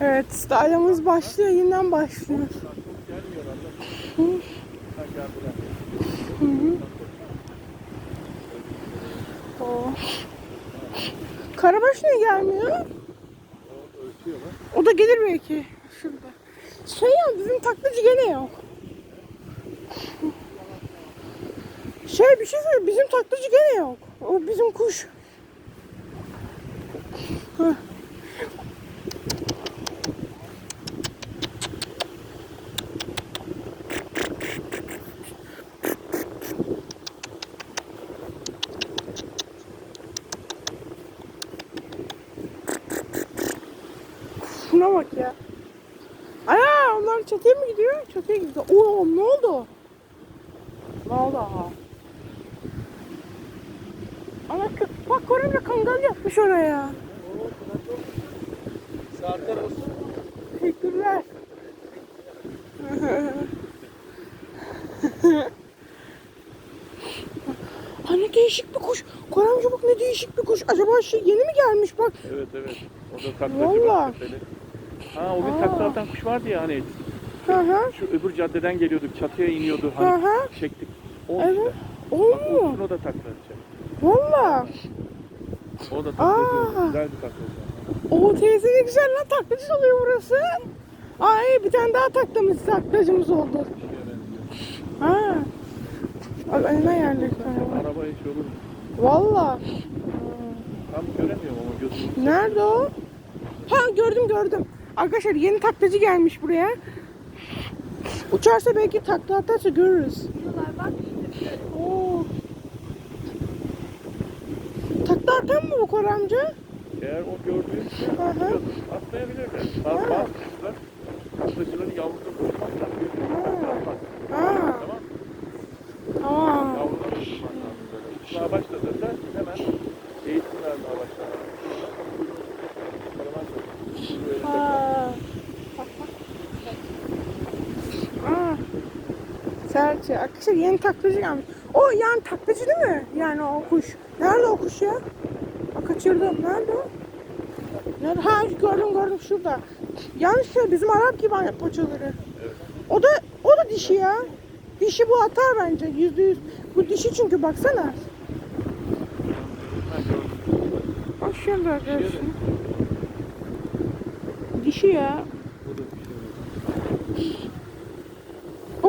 Evet, stadyumumuz başlıyor, yeniden başlıyor. Karabaş niye gelmiyor? O da gelir belki. Şurada. Şey ya, bizim taklacı gene yok. Şey bir şey söyle, bizim taklacı gene yok. O bizim kuş. Heh. Şuna bak ya. Ana onlar çatıya mı gidiyor? Çatıya gidiyor. Oo ne oldu? Ne oldu aha? Ana bak Korem'le kangal yapmış oraya. Saatler olsun. Teşekkürler. Ne değişik bir kuş. Koremci bak ne değişik bir kuş. Acaba şey yeni mi gelmiş bak. Evet evet. O da taklacı Vallahi. bak tepeli. Ha o Aa. takla atan kuş vardı ya hani. Hı hı. Şu öbür caddeden geliyorduk. Çatıya iniyordu. Hı Hani hı. çektik. O Evet. işte. O Bak mu? olsun o da takla atacak. Valla. O da takla atıyor. Güzel bir takla. O teyze ne güzel lan taklacı oluyor burası. Ay bir tane daha taklamız taklacımız oldu. Ha. Bak önüne yerledik. Araba hiç olur. Valla. Tam göremiyorum ama gözüm. Nerede o? Ha gördüm gördüm. Arkadaşlar yeni taklacı gelmiş buraya. Uçarsa belki takla atarsa görürüz. Oo. Takla atan mı bu Kor amca? Eğer o gördüğün şey atlayabilirler. Bazı kuşlar taklacıların yavrusu. Ha. Tamam. Tamam. Yavruları bulmak lazım. Uçmaya başladığında hemen eğitim vermeye başlar. Ha. Ha. Serçe. Arkadaşlar yeni taklacı gelmiş. O yani taklacı değil mi? Yani o kuş. Nerede o kuş ya? Aa, kaçırdım. Nerede o? Nerede? Ha gördüm gördüm şurada. Yanlış söyle bizim Arap gibi hani poçaları. O da o da dişi ya. Dişi bu atar bence yüzde yüz. Bu dişi çünkü baksana. Bak şurada arkadaşlar. Dişi ya.